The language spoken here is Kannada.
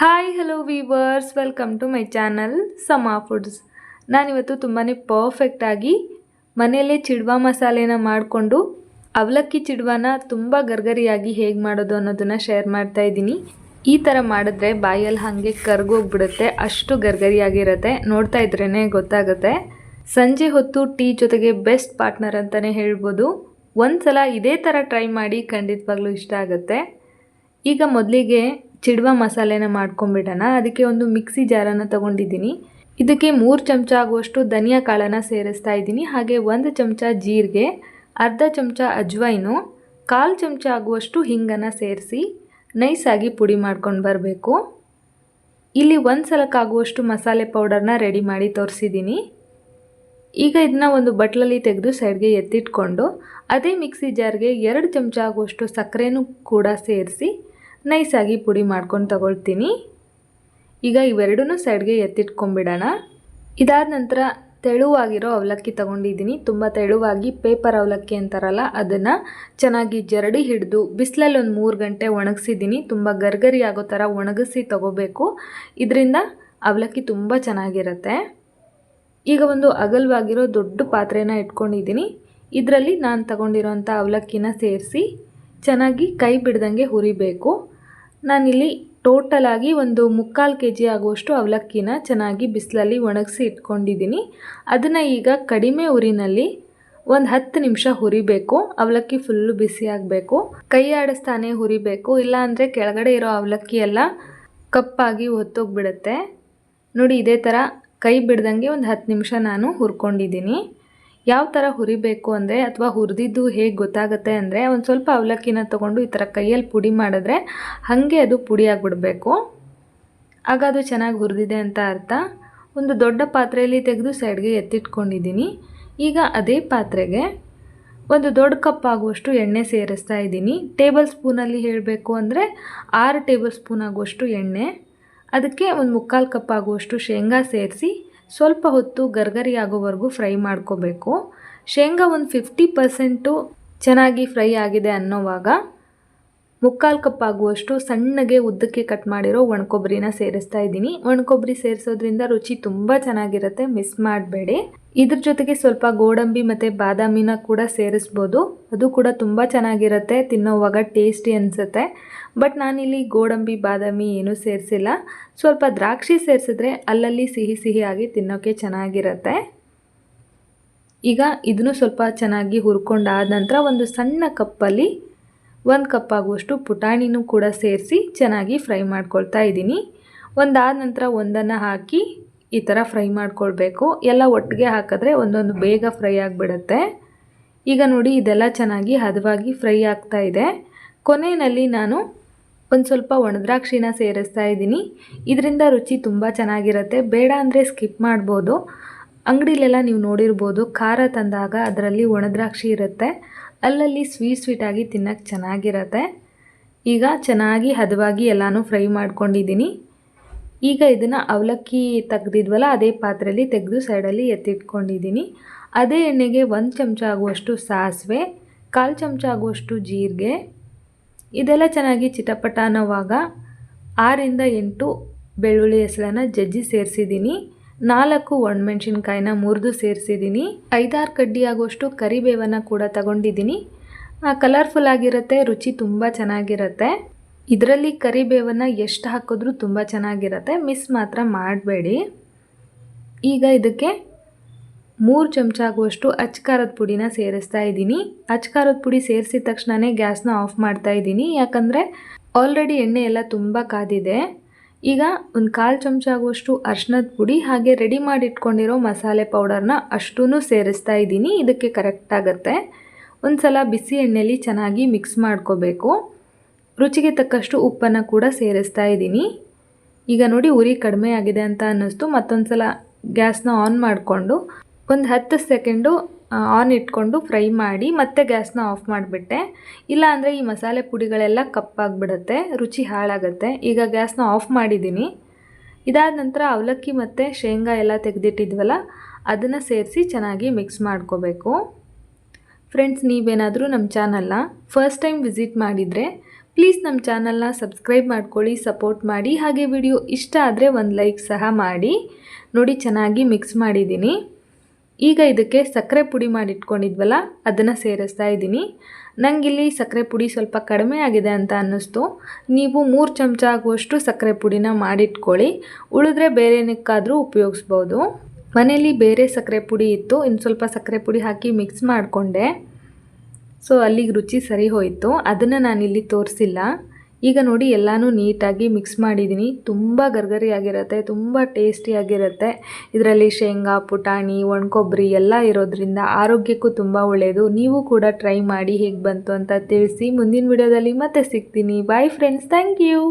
Hi hello viewers welcome to my channel Sama foods ನಾನಿವತ್ತು ತುಂಬಾ ಪರ್ಫೆಕ್ಟಾಗಿ ಮನೆಯಲ್ಲೇ ಚಿಡ್ವಾ ಮಸಾಲೆನ ಮಾಡಿಕೊಂಡು ಅವಲಕ್ಕಿ ಚಿಡ್ವಾನ ತುಂಬ ಗರ್ಗರಿಯಾಗಿ ಹೇಗೆ ಮಾಡೋದು ಅನ್ನೋದನ್ನು ಶೇರ್ ಮಾಡ್ತಾ ಇದ್ದೀನಿ. ಈ ಥರ ಮಾಡಿದ್ರೆ ಬಾಯಲ್ಲಿ ಹಾಗೆ ಕರ್ಗೋಗ್ಬಿಡುತ್ತೆ, ಅಷ್ಟು ಗರ್ಗರಿಯಾಗಿರುತ್ತೆ. ನೋಡ್ತಾ ಇದ್ರೇ ಗೊತ್ತಾಗುತ್ತೆ. ಸಂಜೆ ಹೊತ್ತು ಟೀ ಜೊತೆಗೆ ಬೆಸ್ಟ್ ಪಾರ್ಟ್ನರ್ ಅಂತಲೇ ಹೇಳ್ಬೋದು. ಒಂದು ಸಲ ಇದೇ ಥರ ಟ್ರೈ ಮಾಡಿ ಖಂಡಿತವಾಗ್ಲೂ ಇಷ್ಟ ಆಗುತ್ತೆ. ಈಗ ಮೊದಲಿಗೆ ಚಿಡ್ವ ಮಸಾಲೆನ ಮಾಡ್ಕೊಂಡ್ಬಿಡೋಣ ಅದಕ್ಕೆ ಒಂದು ಮಿಕ್ಸಿ ಜಾರನ್ನು ತಗೊಂಡಿದ್ದೀನಿ. ಇದಕ್ಕೆ ಮೂರು ಚಮಚ ಆಗುವಷ್ಟು ಧನಿಯಾ ಕಾಳನ್ನು ಸೇರಿಸ್ತಾ ಇದ್ದೀನಿ. ಹಾಗೆ ಒಂದು ಚಮಚ ಜೀರಿಗೆ, ಅರ್ಧ ಚಮಚ ಅಜ್ವೈನು, ಕಾಲು ಚಮಚ ಆಗುವಷ್ಟು ಹಿಂಗನ್ನು ಸೇರಿಸಿ ನೈಸಾಗಿ ಪುಡಿ ಮಾಡ್ಕೊಂಡು ಬರಬೇಕು. ಇಲ್ಲಿ ಒಂದು ಸಲಕ್ಕಾಗುವಷ್ಟು ಮಸಾಲೆ ಪೌಡರ್ನ ರೆಡಿ ಮಾಡಿ ತೋರಿಸಿದ್ದೀನಿ. ಈಗ ಇದನ್ನ ಒಂದು ಬಟ್ಲಲ್ಲಿ ತೆಗೆದು ಸೈಡ್ಗೆ ಎತ್ತಿಟ್ಕೊಂಡು, ಅದೇ ಮಿಕ್ಸಿ ಜಾರ್ಗೆ ಎರಡು ಚಮಚ ಆಗುವಷ್ಟು ಸಕ್ಕರೆನೂ ಕೂಡ ಸೇರಿಸಿ ನೈಸಾಗಿ ಪುಡಿ ಮಾಡ್ಕೊಂಡು ತಗೊಳ್ತೀನಿ. ಈಗ ಇವೆರಡೂ ಸೈಡ್ಗೆ ಎತ್ತಿಟ್ಕೊಂಡ್ಬಿಡೋಣ. ಇದಾದ ನಂತರ ತೆಳುವಾಗಿರೋ ಅವಲಕ್ಕಿ ತಗೊಂಡಿದ್ದೀನಿ. ತುಂಬ ತೆಳುವಾಗಿ ಪೇಪರ್ ಅವಲಕ್ಕಿ ಅಂತಾರಲ್ಲ, ಅದನ್ನು ಚೆನ್ನಾಗಿ ಜರಡಿ ಹಿಡಿದು ಬಿಸಿಲಲ್ಲಿ ಒಂದು ಮೂರು ಗಂಟೆ ಒಣಗಿಸಿದ್ದೀನಿ. ತುಂಬ ಗರ್ಗರಿ ಆಗೋ ಥರ ಒಣಗಿಸಿ ತಗೋಬೇಕು. ಇದರಿಂದ ಅವಲಕ್ಕಿ ತುಂಬ ಚೆನ್ನಾಗಿರುತ್ತೆ. ಈಗ ಒಂದು ಅಗಲವಾಗಿರೋ ದೊಡ್ಡ ಪಾತ್ರೆನ ಇಟ್ಕೊಂಡಿದ್ದೀನಿ. ಇದರಲ್ಲಿ ನಾನು ತಗೊಂಡಿರೋಂಥ ಅವಲಕ್ಕಿನ ಸೇರಿಸಿ ಚೆನ್ನಾಗಿ ಕೈ ಬಿಡ್ದಂಗೆ ಹುರಿಬೇಕು. ನಾನಿಲ್ಲಿ ಟೋಟಲ್ ಆಗಿ ಒಂದು ಮುಕ್ಕಾಲು ಕೆ ಜಿ ಆಗುವಷ್ಟು ಅವಲಕ್ಕಿನ ಚೆನ್ನಾಗಿ ಬಿಸಿಲಲ್ಲಿ ಒಣಗಿಸಿ ಇಟ್ಕೊಂಡಿದ್ದೀನಿ. ಅದನ್ನು ಈಗ ಕಡಿಮೆ ಉರಿನಲ್ಲಿ ಒಂದು ಹತ್ತು ನಿಮಿಷ ಹುರಿಬೇಕು. ಅವಲಕ್ಕಿ ಫುಲ್ಲು ಬಿಸಿ ಆಗಬೇಕು. ಕೈ ಆಡಿಸ್ತಾನೆ ಹುರಿಬೇಕು. ಇಲ್ಲಾಂದರೆ ಕೆಳಗಡೆ ಇರೋ ಅವಲಕ್ಕಿ ಎಲ್ಲ ಕಪ್ಪಾಗಿ ಹೊತ್ತೋಗ್ಬಿಡುತ್ತೆ. ನೋಡಿ, ಇದೇ ಥರ ಕೈ ಬಿಡ್ದಂಗೆ ಒಂದು ಹತ್ತು ನಿಮಿಷ ನಾನು ಹುರ್ಕೊಂಡಿದ್ದೀನಿ. ಯಾವ ಥರ ಹುರಿಬೇಕು ಅಂದರೆ ಅಥವಾ ಹುರಿದಿದ್ದು ಹೇಗೆ ಗೊತ್ತಾಗುತ್ತೆ ಅಂದರೆ ಒಂದು ಸ್ವಲ್ಪ ಅವಲಕ್ಕಿನ ತೊಗೊಂಡು ಈ ಥರ ಕೈಯಲ್ಲಿ ಪುಡಿ ಮಾಡಿದ್ರೆ ಹಾಗೆ ಅದು ಪುಡಿ ಆಗಿಬಿಡಬೇಕು. ಆಗ ಅದು ಚೆನ್ನಾಗಿ ಹುರಿದಿದೆ ಅಂತ ಅರ್ಥ. ಒಂದು ದೊಡ್ಡ ಪಾತ್ರೆಯಲ್ಲಿ ತೆಗೆದು ಸೈಡ್ಗೆ ಎತ್ತಿಟ್ಕೊಂಡಿದ್ದೀನಿ ಈಗ ಅದೇ ಪಾತ್ರೆಗೆ ಒಂದು ದೊಡ್ಡ ಕಪ್ ಆಗುವಷ್ಟು ಎಣ್ಣೆ ಸೇರಿಸ್ತಾ ಇದ್ದೀನಿ ಟೇಬಲ್ ಸ್ಪೂನಲ್ಲಿ ಹೇಳಬೇಕು ಅಂದರೆ ಆರು ಟೇಬಲ್ ಸ್ಪೂನ್ ಆಗುವಷ್ಟು ಎಣ್ಣೆ. ಅದಕ್ಕೆ ಒಂದು ಮುಕ್ಕಾಲು ಕಪ್ ಆಗುವಷ್ಟು ಶೇಂಗಾ ಸೇರಿಸಿ ಸ್ವಲ್ಪ ಹೊತ್ತು ಗರ್ಗರಿ ಆಗೋವರೆಗೂ ಫ್ರೈ ಮಾಡ್ಕೋಬೇಕು. ಶೇಂಗಾ ಒಂದು ಫಿಫ್ಟಿ ಪರ್ಸೆಂಟು ಚೆನ್ನಾಗಿ ಫ್ರೈ ಆಗಿದೆ ಅನ್ನೋವಾಗ ಮುಕ್ಕಾಲು ಕಪ್ ಆಗುವಷ್ಟು ಸಣ್ಣಗೆ ಉದ್ದಕ್ಕೆ ಕಟ್ ಮಾಡಿರೋ ಒಣಕೊಬ್ಬರಿನ ಸೇರಿಸ್ತಾ ಇದ್ದೀನಿ. ಒಣಕೊಬ್ಬರಿ ಸೇರಿಸೋದ್ರಿಂದ ರುಚಿ ತುಂಬ ಚೆನ್ನಾಗಿರುತ್ತೆ ಮಿಸ್ ಮಾಡಬೇಡಿ. ಇದ್ರ ಜೊತೆಗೆ ಸ್ವಲ್ಪ ಗೋಡಂಬಿ ಮತ್ತು ಬಾದಾಮಿನ ಕೂಡ ಸೇರಿಸ್ಬೋದು. ಅದು ಕೂಡ ತುಂಬ ಚೆನ್ನಾಗಿರುತ್ತೆ, ತಿನ್ನೋವಾಗ ಟೇಸ್ಟಿ ಅನಿಸುತ್ತೆ. ಬಟ್ ನಾನಿಲ್ಲಿ ಗೋಡಂಬಿ, ಬಾದಾಮಿ ಏನೂ ಸೇರಿಸಿಲ್ಲ. ಸ್ವಲ್ಪ ದ್ರಾಕ್ಷಿ ಸೇರಿಸಿದ್ರೆ ಅಲ್ಲಲ್ಲಿ ಸಿಹಿ ಸಿಹಿಯಾಗಿ ತಿನ್ನೋಕ್ಕೆ ಚೆನ್ನಾಗಿರುತ್ತೆ. ಈಗ ಇದನ್ನು ಸ್ವಲ್ಪ ಚೆನ್ನಾಗಿ ಹುರ್ಕೊಂಡಾದ ನಂತರ ಒಂದು ಸಣ್ಣ ಕಪ್ಪಲ್ಲಿ ಒಂದು ಕಪ್ ಆಗುವಷ್ಟು ಪುಟಾಣಿನೂ ಕೂಡ ಸೇರಿಸಿ ಚೆನ್ನಾಗಿ ಫ್ರೈ ಮಾಡ್ಕೊಳ್ತಾ ಇದ್ದೀನಿ. ಒಂದಾದ ನಂತರ ಒಂದನ್ನು ಹಾಕಿ ಈ ಥರ ಫ್ರೈ ಮಾಡ್ಕೊಳ್ಬೇಕು. ಎಲ್ಲ ಒಟ್ಟಿಗೆ ಹಾಕಿದ್ರೆ ಒಂದೊಂದು ಬೇಗ ಫ್ರೈ ಆಗಿಬಿಡುತ್ತೆ. ಈಗ ನೋಡಿ ಇದೆಲ್ಲ ಚೆನ್ನಾಗಿ ಹದವಾಗಿ ಫ್ರೈ ಆಗ್ತಾ ಇದೆ. ಕೊನೆಯಲ್ಲಿ ನಾನು ಒಂದು ಸ್ವಲ್ಪ ಒಣದ್ರಾಕ್ಷಿನ ಸೇರಿಸ್ತಾ ಇದ್ದೀನಿ. ಇದರಿಂದ ರುಚಿ ತುಂಬ ಚೆನ್ನಾಗಿರುತ್ತೆ. ಬೇಡ ಅಂದರೆ ಸ್ಕಿಪ್ ಮಾಡ್ಬೋದು. ಅಂಗಡಿಲೆಲ್ಲ ನೀವು ನೋಡಿರ್ಬೋದು, ಖಾರ ತಂದಾಗ ಅದರಲ್ಲಿ ಒಣದ್ರಾಕ್ಷಿ ಇರುತ್ತೆ. ಅಲ್ಲಲ್ಲಿ ಸ್ವೀಟ್ ಸ್ವೀಟಾಗಿ ತಿನ್ನೋಕ್ಕೆ ಚೆನ್ನಾಗಿರತ್ತೆ. ಈಗ ಚೆನ್ನಾಗಿ ಹದವಾಗಿ ಎಲ್ಲನೂ ಫ್ರೈ ಮಾಡ್ಕೊಂಡಿದ್ದೀನಿ ಈಗ ಇದನ್ನು ಅವಲಕ್ಕಿ ತೆಗ್ದಿದ್ವಲ್ಲ, ಅದೇ ಪಾತ್ರೆಯಲ್ಲಿ ತೆಗೆದು ಸೈಡಲ್ಲಿ ಎತ್ತಿಟ್ಕೊಂಡಿದ್ದೀನಿ ಅದೇ ಎಣ್ಣೆಗೆ ಒಂದು ಚಮಚ ಆಗುವಷ್ಟು ಸಾಸಿವೆ, ಕಾಲು ಚಮಚ ಆಗುವಷ್ಟು ಜೀರಿಗೆ. ಇದೆಲ್ಲ ಚೆನ್ನಾಗಿ ಚಿಟಪಟ ಅನ್ನೋವಾಗ ಆರಿಂದ ಎಂಟು ಬೆಳ್ಳುಳ್ಳಿ ಹೆಸರನ್ನು ಜಜ್ಜಿ ಸೇರಿಸಿದ್ದೀನಿ ನಾಲ್ಕು ಒಣಮೆಣ್ಸಿನ್ಕಾಯಿನ ಮುರಿದು ಸೇರಿಸಿದ್ದೀನಿ. ಐದಾರು ಕಡ್ಡಿ ಆಗುವಷ್ಟು ಕರಿಬೇವನ್ನು ಕೂಡ ತಗೊಂಡಿದ್ದೀನಿ. ಕಲರ್ಫುಲ್ ಆಗಿರುತ್ತೆ, ರುಚಿ ತುಂಬ ಚೆನ್ನಾಗಿರುತ್ತೆ. ಇದರಲ್ಲಿ ಕರಿಬೇವನ್ನು ಎಷ್ಟು ಹಾಕಿದ್ರೂ ತುಂಬ ಚೆನ್ನಾಗಿರುತ್ತೆ. ಮಿಸ್ ಮಾತ್ರ ಮಾಡಬೇಡಿ. ಈಗ ಇದಕ್ಕೆ ಮೂರು ಚಮಚ ಆಗುವಷ್ಟು ಅಚ್ಕಾರದ ಪುಡಿನ ಸೇರಿಸ್ತಾ ಇದ್ದೀನಿ. ಅಚ್ಕಾರದ ಪುಡಿ ಸೇರಿಸಿದ ತಕ್ಷಣವೇ ಗ್ಯಾಸ್ನ ಆಫ್ ಮಾಡ್ತಾ ಇದ್ದೀನಿ. ಯಾಕಂದರೆ ಆಲ್ರೆಡಿ ಎಣ್ಣೆ ಎಲ್ಲ ತುಂಬ ಕಾದಿದೆ. ಈಗ ಒಂದು ಕಾಲು ಚಮಚ ಆಗುವಷ್ಟು ಅರ್ಶಿನದ ಪುಡಿ ಹಾಗೆ ರೆಡಿ ಮಾಡಿ ಇಟ್ಕೊಂಡಿರೋ ಮಸಾಲೆ ಪೌಡರ್ನ ಅಷ್ಟೂ ಸೇರಿಸ್ತಾ ಇದ್ದೀನಿ. ಇದಕ್ಕೆ ಕರೆಕ್ಟ್ ಆಗುತ್ತೆ. ಒಂದು ಸಲ ಬಿಸಿ ಎಣ್ಣೆಯಲ್ಲಿ ಚೆನ್ನಾಗಿ ಮಿಕ್ಸ್ ಮಾಡ್ಕೋಬೇಕು. ರುಚಿಗೆ ತಕ್ಕಷ್ಟು ಉಪ್ಪನ್ನು ಕೂಡ ಸೇರಿಸ್ತಾ ಇದ್ದೀನಿ. ಈಗ ನೋಡಿ ಉರಿ ಕಡಿಮೆ ಆಗಿದೆ ಅಂತ ಅನ್ನಿಸ್ತು. ಮತ್ತೊಂದು ಸಲ ಗ್ಯಾಸ್ನ ಆನ್ ಮಾಡಿಕೊಂಡು ಒಂದು ಹತ್ತು ಸೆಕೆಂಡು ಆನ್ ಇಟ್ಕೊಂಡು ಫ್ರೈ ಮಾಡಿ ಮತ್ತೆ ಗ್ಯಾಸ್ನ ಆಫ್ ಮಾಡಿಬಿಟ್ಟೆ. ಇಲ್ಲ ಅಂದರೆ ಈ ಮಸಾಲೆ ಪುಡಿಗಳೆಲ್ಲ ಕಪ್ಪಾಗಿಬಿಡುತ್ತೆ, ರುಚಿ ಹಾಳಾಗುತ್ತೆ. ಈಗ ಗ್ಯಾಸ್ನ ಆಫ್ ಮಾಡಿದ್ದೀನಿ ಇದಾದ ನಂತರ ಅವಲಕ್ಕಿ ಮತ್ತು ಶೇಂಗಾ ಎಲ್ಲ ತೆಗೆದಿಟ್ಟಿದ್ವಲ್ಲ, ಅದನ್ನು ಸೇರಿಸಿ ಚೆನ್ನಾಗಿ ಮಿಕ್ಸ್ ಮಾಡ್ಕೋಬೇಕು. ಫ್ರೆಂಡ್ಸ್ ನೀವೇನಾದರೂ ನಮ್ಮ ಚಾನಲ್ನ ಫಸ್ಟ್ ಟೈಮ್ ವಿಸಿಟ್ ಮಾಡಿದರೆ ಪ್ಲೀಸ್ ನಮ್ಮ ಚಾನಲ್ನ ಸಬ್ಸ್ಕ್ರೈಬ್ ಮಾಡ್ಕೊಳ್ಳಿ ಸಪೋರ್ಟ್ ಮಾಡಿ. ಹಾಗೆ ವಿಡಿಯೋ ಇಷ್ಟ ಆದರೆ ಒಂದು ಲೈಕ್ ಸಹ ಮಾಡಿ. ನೋಡಿ, ಚೆನ್ನಾಗಿ ಮಿಕ್ಸ್ ಮಾಡಿದ್ದೀನಿ ಈಗ ಇದಕ್ಕೆ ಸಕ್ಕರೆ ಪುಡಿ ಮಾಡಿಟ್ಕೊಂಡಿದ್ವಲ್ಲ, ಅದನ್ನು ಸೇರಿಸ್ತಾ ಇದ್ದೀನಿ. ನನಗಿಲ್ಲಿ ಸಕ್ಕರೆ ಪುಡಿ ಸ್ವಲ್ಪ ಕಡಿಮೆ ಆಗಿದೆ ಅಂತ ಅನ್ನಿಸ್ತು. ನೀವು ಮೂರು ಚಮಚ ಆಗುವಷ್ಟು ಸಕ್ಕರೆ ಪುಡಿನ ಮಾಡಿಟ್ಕೊಳ್ಳಿ. ಉಳಿದ್ರೆ ಬೇರೆನಕ್ಕಾದರೂ ಉಪಯೋಗಿಸ್ಬೋದು. ಮನೇಲಿ ಬೇರೆ ಸಕ್ಕರೆ ಪುಡಿ ಇತ್ತು, ಇನ್ನು ಸ್ವಲ್ಪ ಸಕ್ಕರೆ ಪುಡಿ ಹಾಕಿ ಮಿಕ್ಸ್ ಮಾಡಿಕೊಂಡೆ. ಸೊ ಅಲ್ಲಿಗೆ ರುಚಿ ಸರಿ ಹೋಯಿತು. ಅದನ್ನು ನಾನಿಲ್ಲಿ ತೋರಿಸಿಲ್ಲ. ಈಗ ನೋಡಿ ಎಲ್ಲನೂ ನೀಟಾಗಿ ಮಿಕ್ಸ್ ಮಾಡಿದ್ದೀನಿ. ತುಂಬ ಗರ್ಗರಿಯಾಗಿರುತ್ತೆ ತುಂಬ ಟೇಸ್ಟಿಯಾಗಿರುತ್ತೆ ಇದರಲ್ಲಿ ಶೇಂಗಾ, ಪುಟಾಣಿ ಒಣಕೊಬ್ಬರಿ ಎಲ್ಲ ಇರೋದ್ರಿಂದ ಆರೋಗ್ಯಕ್ಕೂ ತುಂಬ ಒಳ್ಳೆಯದು ನೀವು ಕೂಡ ಟ್ರೈ ಮಾಡಿ ಹೇಗೆ ಬಂತು ಅಂತ ತಿಳಿಸಿ. ಮುಂದಿನ ವಿಡಿಯೋದಲ್ಲಿ ಮತ್ತೆ ಸಿಗ್ತೀನಿ. Bye friends thank you